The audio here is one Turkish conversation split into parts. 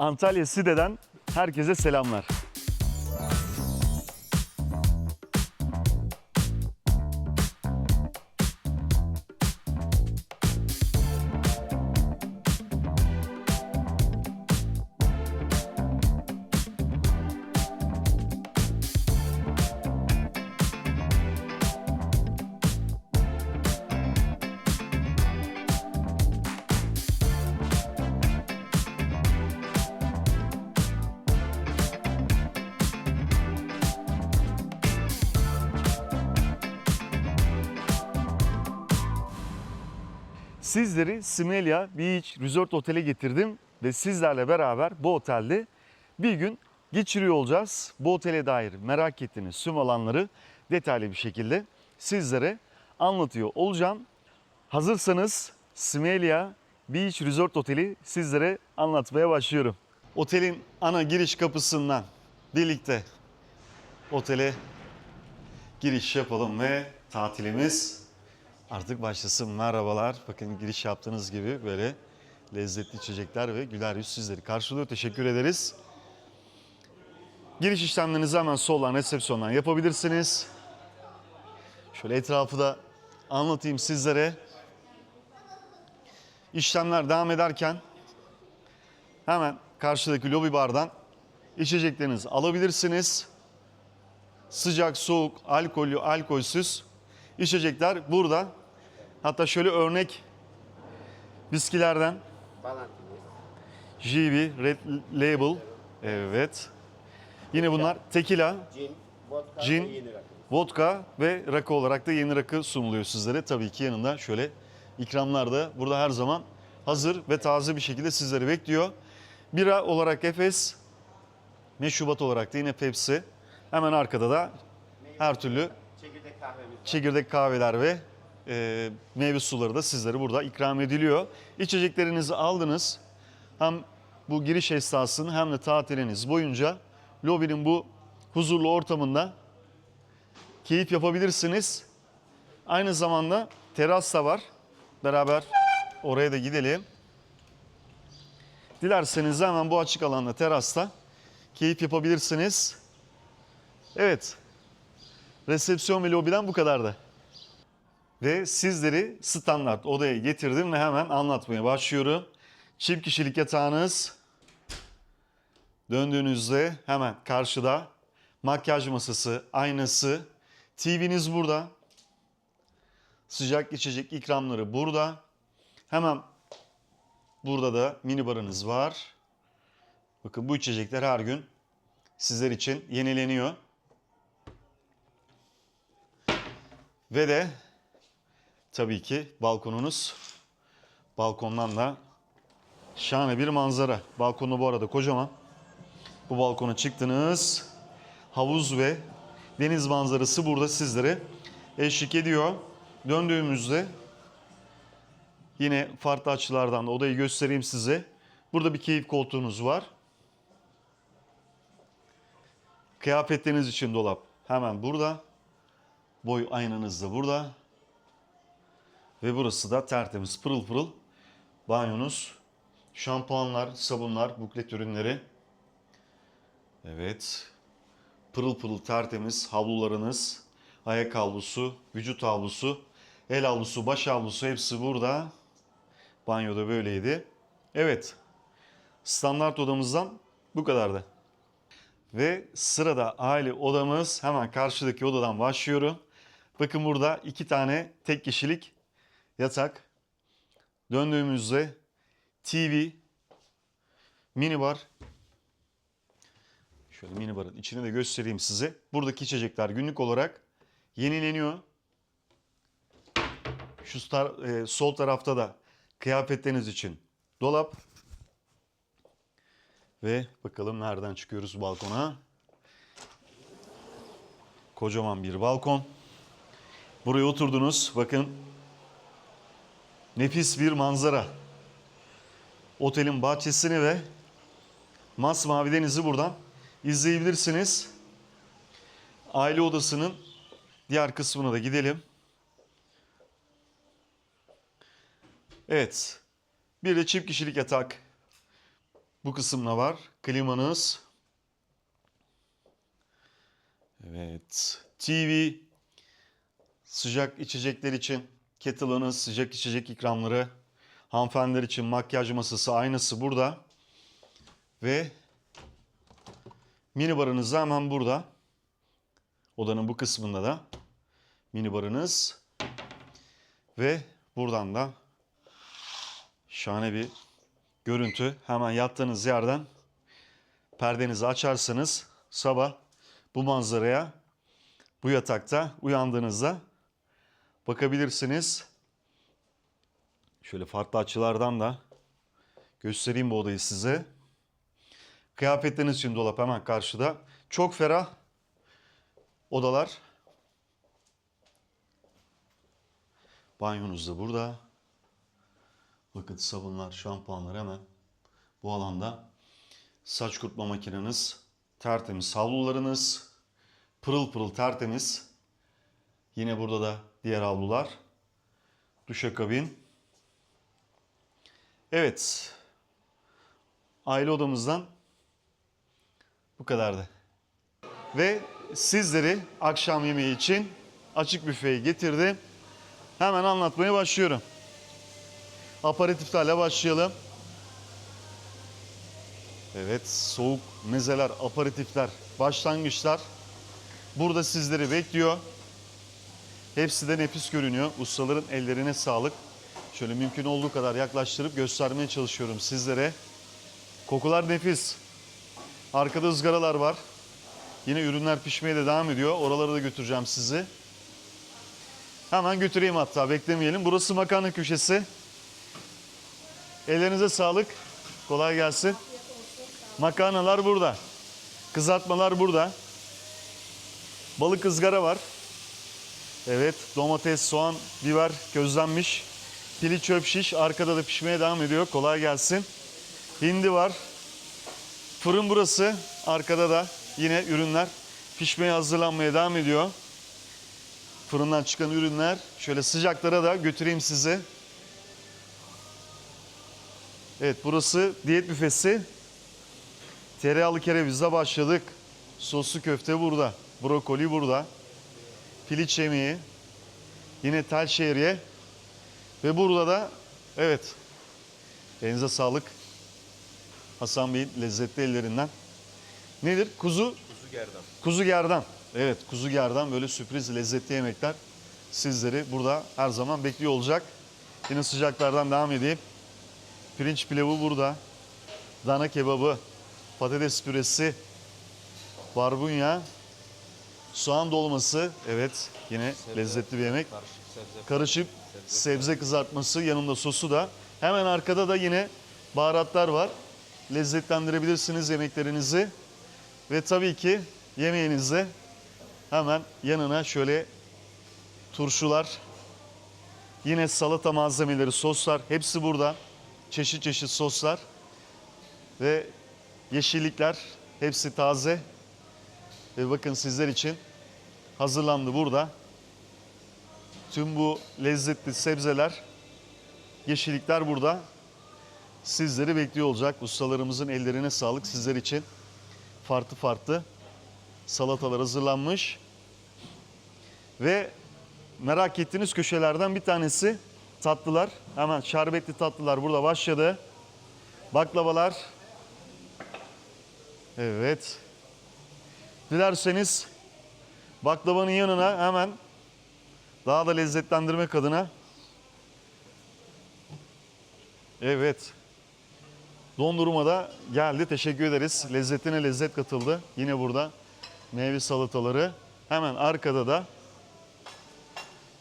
Antalya Side'den herkese selamlar. Sizleri Simelia Beach Resort Otel'e getirdim ve sizlerle beraber bu otelde bir gün geçiriyor olacağız. Bu otele dair merak ettiğiniz tüm alanları detaylı bir şekilde sizlere anlatıyor olacağım. Hazırsanız Simelia Beach Resort Oteli sizlere anlatmaya başlıyorum. Otelin ana giriş kapısından birlikte otele giriş yapalım ve tatilimiz Artık başlasın. Merhabalar. Bakın giriş yaptığınız gibi böyle lezzetli içecekler ve güler yüz sizleri karşılıyor. Teşekkür ederiz. Giriş işlemlerinizi hemen soldan resepsiyondan yapabilirsiniz. Şöyle etrafı da anlatayım sizlere. İşlemler devam ederken hemen karşıdaki lobi bardan içeceklerinizi alabilirsiniz. Sıcak, soğuk, alkollü, alkolsüz içecekler burada. Hatta şöyle örnek viskilerden GB Red Label. Evet. Yine bunlar tekila, Cin, vodka Cin. ve yeni rakı. vodka ve rakı olarak da yeni rakı sunuluyor sizlere. Tabii ki yanında şöyle ikramlar da burada her zaman hazır ve taze bir şekilde sizleri bekliyor. Bira olarak Efes, meşrubat olarak da yine Pepsi. Hemen arkada da her türlü çekirdek kahveler ve e, meyve suları da sizlere burada ikram ediliyor. İçeceklerinizi aldınız. Hem bu giriş esnasını hem de tatiliniz boyunca lobinin bu huzurlu ortamında keyif yapabilirsiniz. Aynı zamanda teras da var. Beraber oraya da gidelim. Dilerseniz hemen bu açık alanda terasta keyif yapabilirsiniz. Evet. Resepsiyon ve lobiden bu kadardı. Ve sizleri standart odaya getirdim ve hemen anlatmaya başlıyorum. Çift kişilik yatağınız döndüğünüzde hemen karşıda makyaj masası, aynası, TV'niz burada. Sıcak içecek ikramları burada. Hemen burada da mini barınız var. Bakın bu içecekler her gün sizler için yenileniyor. Ve de tabii ki balkonunuz. Balkondan da şahane bir manzara. Balkonu bu arada kocaman. Bu balkona çıktınız. Havuz ve deniz manzarası burada sizlere eşlik ediyor. Döndüğümüzde yine farklı açılardan da odayı göstereyim size. Burada bir keyif koltuğunuz var. Kıyafetleriniz için dolap hemen burada. Boy aynanız da burada. Ve burası da tertemiz pırıl pırıl banyonuz. Şampuanlar, sabunlar, buklet ürünleri. Evet. Pırıl pırıl tertemiz havlularınız, ayak havlusu, vücut havlusu, el havlusu, baş havlusu hepsi burada. Banyoda böyleydi. Evet. Standart odamızdan bu kadardı. Ve sırada aile odamız hemen karşıdaki odadan başlıyorum. Bakın burada iki tane tek kişilik yatak. Döndüğümüzde TV, minibar. Şöyle minibarın içini de göstereyim size. Buradaki içecekler günlük olarak yenileniyor. Şu star, e, sol tarafta da kıyafetleriniz için dolap. Ve bakalım nereden çıkıyoruz balkona. Kocaman bir balkon. Buraya oturdunuz. Bakın. Nefis bir manzara. Otelin bahçesini ve masmavi denizi buradan izleyebilirsiniz. Aile odasının diğer kısmına da gidelim. Evet. Bir de çift kişilik yatak. Bu kısımda var. Klimanız. Evet. TV. Sıcak içecekler için kettle'ınız, sıcak içecek ikramları. Hanımefendiler için makyaj masası, aynası burada. Ve mini barınız da hemen burada. Odanın bu kısmında da mini barınız. Ve buradan da şahane bir görüntü. Hemen yattığınız yerden perdenizi açarsanız sabah bu manzaraya bu yatakta uyandığınızda bakabilirsiniz. Şöyle farklı açılardan da göstereyim bu odayı size. Kıyafetleriniz için dolap hemen karşıda. Çok ferah odalar. Banyonuz da burada. Bakın sabunlar, şampuanlar hemen bu alanda. Saç kurutma makineniz, tertemiz havlularınız, pırıl pırıl tertemiz. Yine burada da diğer havlular. Duşakabin. Evet. Aile odamızdan bu kadardı. Ve sizleri akşam yemeği için açık büfeye getirdim. Hemen anlatmaya başlıyorum. Aparatiflerle başlayalım. Evet, soğuk mezeler, aparatifler, başlangıçlar burada sizleri bekliyor. Hepsi de nefis görünüyor. Ustaların ellerine sağlık. Şöyle mümkün olduğu kadar yaklaştırıp göstermeye çalışıyorum sizlere. Kokular nefis. Arkada ızgaralar var. Yine ürünler pişmeye de devam ediyor. Oralara da götüreceğim sizi. Hemen götüreyim hatta beklemeyelim. Burası makarna köşesi. Ellerinize sağlık. Kolay gelsin. Makarnalar burada. Kızartmalar burada. Balık ızgara var. Evet domates, soğan, biber közlenmiş. Pili çöp şiş arkada da pişmeye devam ediyor. Kolay gelsin. Hindi var. Fırın burası. Arkada da yine ürünler pişmeye hazırlanmaya devam ediyor. Fırından çıkan ürünler. Şöyle sıcaklara da götüreyim sizi. Evet burası diyet büfesi. Tereyağlı kerevizle başladık. Soslu köfte burada. Brokoli burada. Piliç yemeği. Yine tel şehriye. Ve burada da evet elinize sağlık. Hasan Bey'in lezzetli ellerinden. Nedir? Kuzu Kuzu gerdan. Kuzu gerdan. Evet kuzu gerdan böyle sürpriz lezzetli yemekler sizleri burada her zaman bekliyor olacak. Yine sıcaklardan devam edeyim. Pirinç pilavı burada. Dana kebabı, patates püresi, barbunya, soğan dolması. Evet yine lezzetli bir yemek. Karışık sebze. Karışık sebze kızartması yanında sosu da. Hemen arkada da yine baharatlar var. Lezzetlendirebilirsiniz yemeklerinizi. Ve tabii ki yemeğinizde hemen yanına şöyle turşular, yine salata malzemeleri, soslar hepsi burada. Çeşit çeşit soslar ve yeşillikler hepsi taze. Ve bakın sizler için hazırlandı burada. Tüm bu lezzetli sebzeler, yeşillikler burada. Sizleri bekliyor olacak. Ustalarımızın ellerine sağlık sizler için. Farklı farklı salatalar hazırlanmış. Ve merak ettiğiniz köşelerden bir tanesi tatlılar. Hemen şerbetli tatlılar burada başladı. Baklavalar. Evet. Dilerseniz baklavanın yanına hemen daha da lezzetlendirmek adına. Evet. Dondurma da geldi. Teşekkür ederiz. Lezzetine lezzet katıldı. Yine burada meyve salataları. Hemen arkada da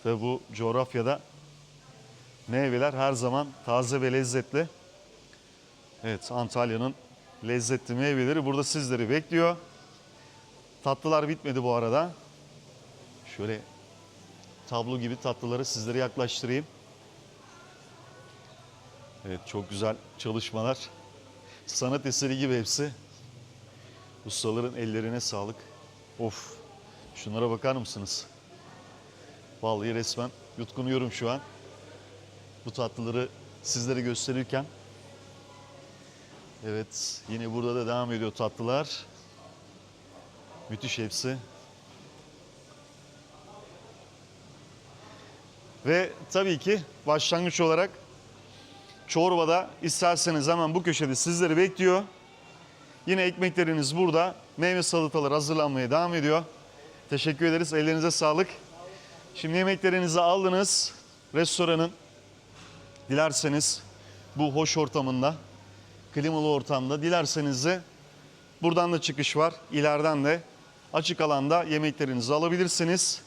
tabi bu coğrafyada meyveler her zaman taze ve lezzetli. Evet Antalya'nın lezzetli meyveleri burada sizleri bekliyor. Tatlılar bitmedi bu arada. Şöyle tablo gibi tatlıları sizlere yaklaştırayım. Evet çok güzel çalışmalar. Sanat eseri gibi hepsi. Ustaların ellerine sağlık. Of şunlara bakar mısınız? Vallahi resmen yutkunuyorum şu an. Bu tatlıları sizlere gösterirken. Evet yine burada da devam ediyor tatlılar. Müthiş hepsi. Ve tabii ki başlangıç olarak çorbada isterseniz hemen bu köşede sizleri bekliyor. Yine ekmekleriniz burada. Meyve salataları hazırlanmaya devam ediyor. Teşekkür ederiz. Ellerinize sağlık. Şimdi yemeklerinizi aldınız. Restoranın dilerseniz bu hoş ortamında, klimalı ortamda dilerseniz de buradan da çıkış var. İleriden de açık alanda yemeklerinizi alabilirsiniz.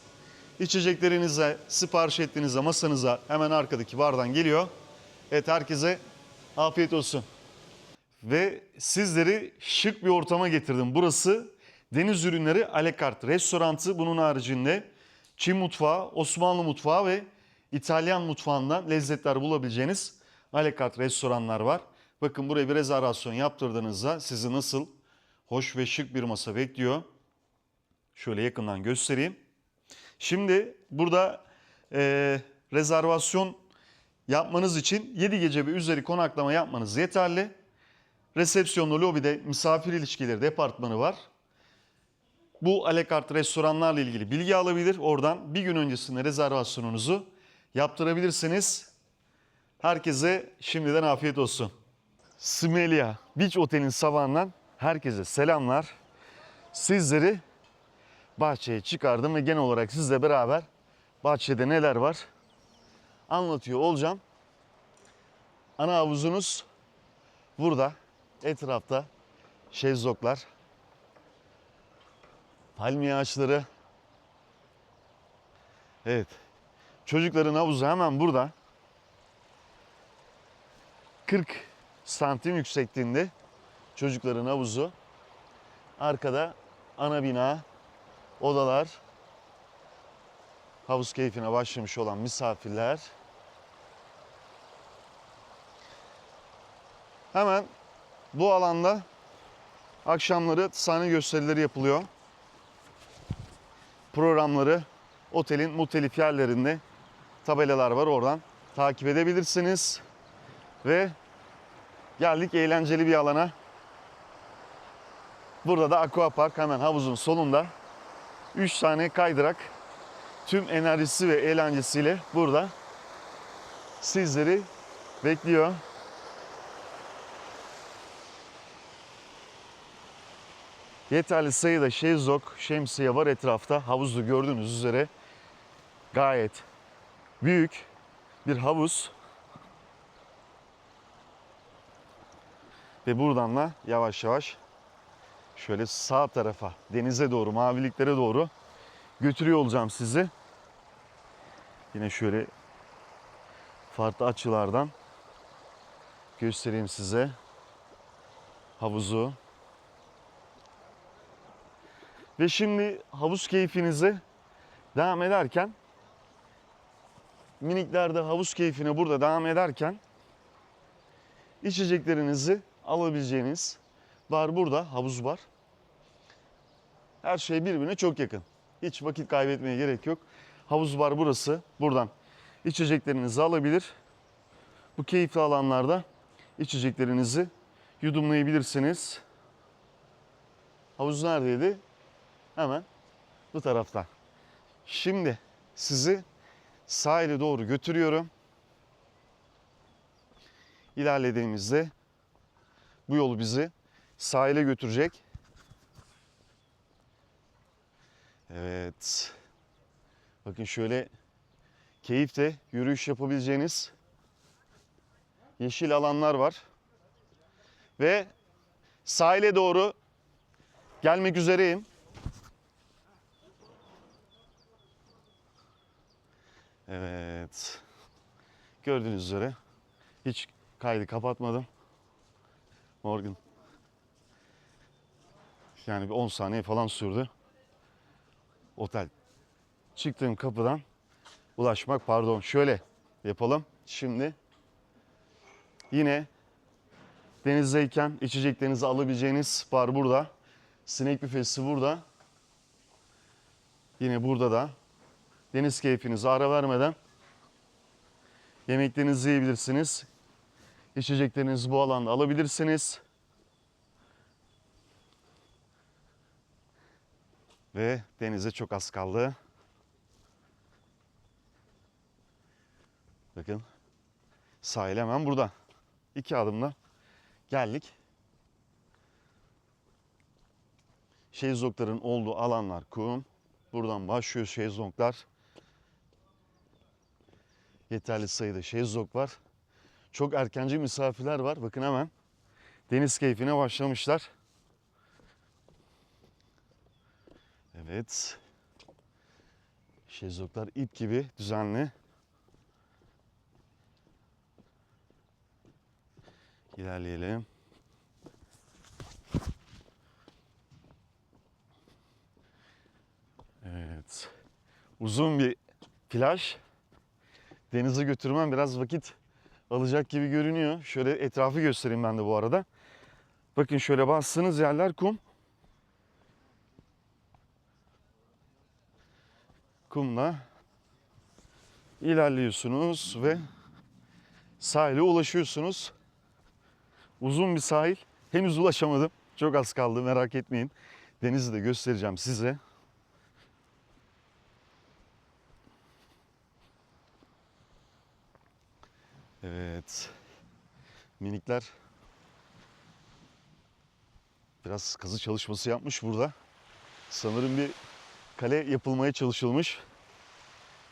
İçeceklerinize sipariş ettiğinizde masanıza hemen arkadaki bardan geliyor. Evet herkese afiyet olsun. Ve sizleri şık bir ortama getirdim. Burası Deniz Ürünleri Alekart Restorantı. Bunun haricinde Çin mutfağı, Osmanlı mutfağı ve İtalyan mutfağından lezzetler bulabileceğiniz Alekart restoranlar var. Bakın buraya bir rezervasyon yaptırdığınızda sizi nasıl hoş ve şık bir masa bekliyor. Şöyle yakından göstereyim. Şimdi burada e, rezervasyon yapmanız için 7 gece ve üzeri konaklama yapmanız yeterli. Resepsiyonlu lobide misafir ilişkileri departmanı var. Bu alekart restoranlarla ilgili bilgi alabilir. Oradan bir gün öncesinde rezervasyonunuzu yaptırabilirsiniz. Herkese şimdiden afiyet olsun. Smelia Beach Otel'in sabahından herkese selamlar. Sizleri bahçeye çıkardım ve genel olarak sizle beraber bahçede neler var anlatıyor olacağım. Ana havuzunuz burada. Etrafta şezlonglar, palmiye ağaçları. Evet. Çocukların havuzu hemen burada. 40 santim yüksekliğinde çocukların havuzu. Arkada ana bina, odalar, havuz keyfine başlamış olan misafirler. Hemen bu alanda akşamları sahne gösterileri yapılıyor. Programları otelin muhtelif yerlerinde tabelalar var oradan takip edebilirsiniz. Ve geldik eğlenceli bir alana. Burada da aqua park hemen havuzun solunda. 3 tane kaydırak tüm enerjisi ve eğlencesiyle burada sizleri bekliyor. Yeterli sayıda şezlong, şemsiye var etrafta. Havuzda gördüğünüz üzere gayet büyük bir havuz. Ve buradan da yavaş yavaş şöyle sağ tarafa, denize doğru, maviliklere doğru götürüyor olacağım sizi. Yine şöyle farklı açılardan göstereyim size havuzu. Ve şimdi havuz keyfinize devam ederken miniklerde havuz keyfine burada devam ederken içeceklerinizi alabileceğiniz bar burada, havuz var. Her şey birbirine çok yakın. Hiç vakit kaybetmeye gerek yok. Havuz var burası. Buradan içeceklerinizi alabilir. Bu keyifli alanlarda içeceklerinizi yudumlayabilirsiniz. Havuz neredeydi? Hemen bu tarafta. Şimdi sizi sahile doğru götürüyorum. İlerlediğimizde bu yol bizi sahile götürecek. Evet. Bakın şöyle keyifle yürüyüş yapabileceğiniz yeşil alanlar var. Ve sahile doğru gelmek üzereyim. Evet. Gördüğünüz üzere hiç kaydı kapatmadım. Morgan. Yani bir 10 saniye falan sürdü. Otel. Çıktığım kapıdan ulaşmak pardon şöyle yapalım. Şimdi yine denizdeyken içeceklerinizi alabileceğiniz bar burada. Sinek büfesi burada. Yine burada da deniz keyfinize ara vermeden yemeklerinizi yiyebilirsiniz. İçeceklerinizi bu alanda alabilirsiniz. Ve denize çok az kaldı. Bakın sahil hemen burada. İki adımla geldik. Şezlongların olduğu alanlar kum. Buradan başlıyor şezlonglar. Yeterli sayıda şezlong var. Çok erkenci misafirler var. Bakın hemen deniz keyfine başlamışlar. Evet. Şezlonglar ip gibi düzenli. İlerleyelim. Evet. Uzun bir plaj. Denize götürmem biraz vakit alacak gibi görünüyor. Şöyle etrafı göstereyim ben de bu arada. Bakın şöyle bastığınız yerler kum. Kumla ilerliyorsunuz ve sahile ulaşıyorsunuz. Uzun bir sahil. Henüz ulaşamadım. Çok az kaldı merak etmeyin. Denizi de göstereceğim size. Evet. Minikler biraz kazı çalışması yapmış burada. Sanırım bir kale yapılmaya çalışılmış.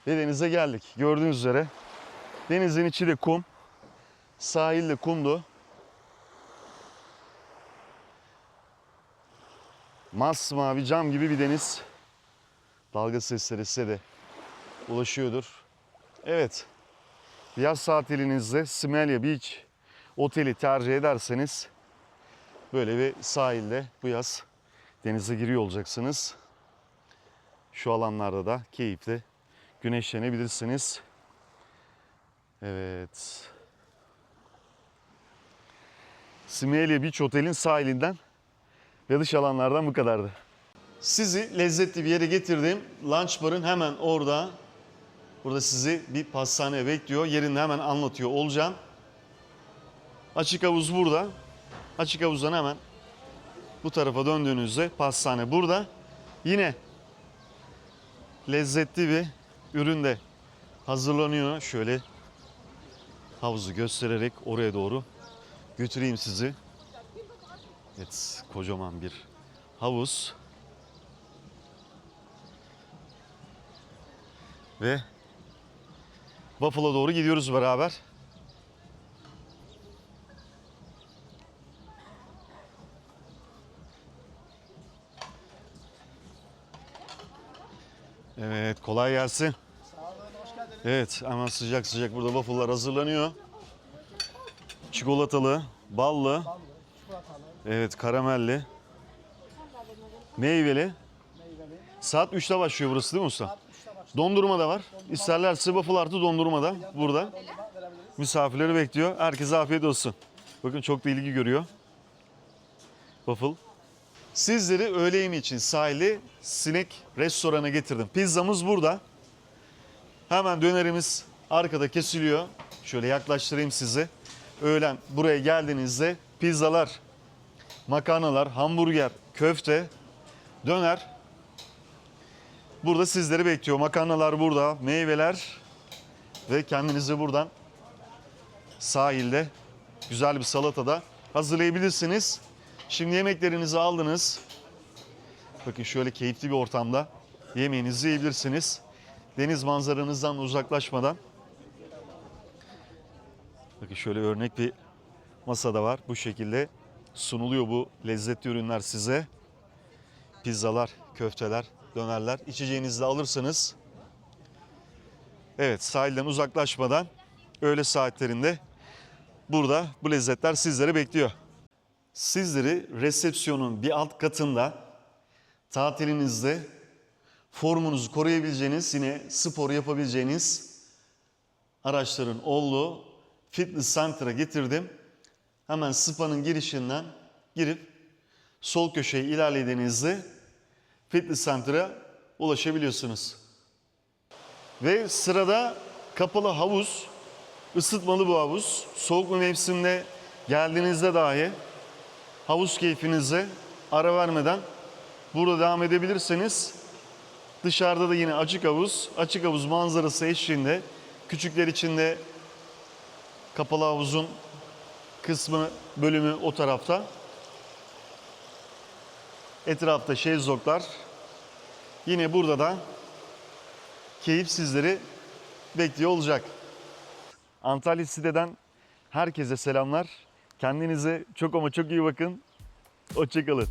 Ve denize geldik. Gördüğünüz üzere denizin içi de kum. Sahil de kumdu. Masmavi cam gibi bir deniz. Dalga sesleri size de ulaşıyordur. Evet. Yaz tatilinizde Smelya Beach oteli tercih ederseniz böyle bir sahilde bu yaz denize giriyor olacaksınız. Şu alanlarda da keyifli güneşlenebilirsiniz. Evet. Smelya Beach Otel'in sahilinden ve dış alanlardan bu kadardı. Sizi lezzetli bir yere getirdim. Lunch bar'ın hemen orada. Burada sizi bir pastane bekliyor. Yerini hemen anlatıyor olacağım. Açık havuz burada. Açık havuzdan hemen bu tarafa döndüğünüzde pastane burada. Yine lezzetli bir ürün de hazırlanıyor. Şöyle havuzu göstererek oraya doğru götüreyim sizi. Evet, kocaman bir havuz. Ve Buffalo doğru gidiyoruz beraber. Evet, kolay gelsin. Evet, hemen sıcak sıcak burada waffle'lar hazırlanıyor. Çikolatalı, ballı, evet karamelli, meyveli. Saat 3'te başlıyor burası değil mi usta? Dondurma da var. İsterlerse waffle artı dondurma da burada. Misafirleri bekliyor. Herkese afiyet olsun. Bakın çok da ilgi görüyor. Waffle. Sizleri öğle yemeği için sahili sinek restorana getirdim. Pizzamız burada. Hemen dönerimiz arkada kesiliyor. Şöyle yaklaştırayım sizi. Öğlen buraya geldiğinizde pizzalar, makarnalar, hamburger, köfte, döner burada sizleri bekliyor. Makarnalar burada, meyveler ve kendinizi buradan sahilde güzel bir salata da hazırlayabilirsiniz. Şimdi yemeklerinizi aldınız. Bakın şöyle keyifli bir ortamda yemeğinizi yiyebilirsiniz. Deniz manzaranızdan uzaklaşmadan. Bakın şöyle örnek bir masada var. Bu şekilde sunuluyor bu lezzetli ürünler size. Pizzalar, köfteler, dönerler. İçeceğinizi de alırsınız. Evet sahilden uzaklaşmadan öğle saatlerinde burada bu lezzetler sizleri bekliyor. Sizleri resepsiyonun bir alt katında tatilinizde formunuzu koruyabileceğiniz, yine spor yapabileceğiniz araçların olduğu fitness center'a getirdim. Hemen spa'nın girişinden girip sol köşeye ilerlediğinizde fitness center'a ulaşabiliyorsunuz. Ve sırada kapalı havuz, ısıtmalı bu havuz. Soğuk bir mevsimde geldiğinizde dahi havuz keyfinize ara vermeden Burada devam edebilirseniz dışarıda da yine açık havuz. Açık havuz manzarası eşliğinde küçükler için de kapalı havuzun kısmı bölümü o tarafta. Etrafta şezlonglar. Yine burada da keyif sizleri bekliyor olacak. Antalya siteden herkese selamlar. Kendinize çok ama çok iyi bakın. Hoşçakalın.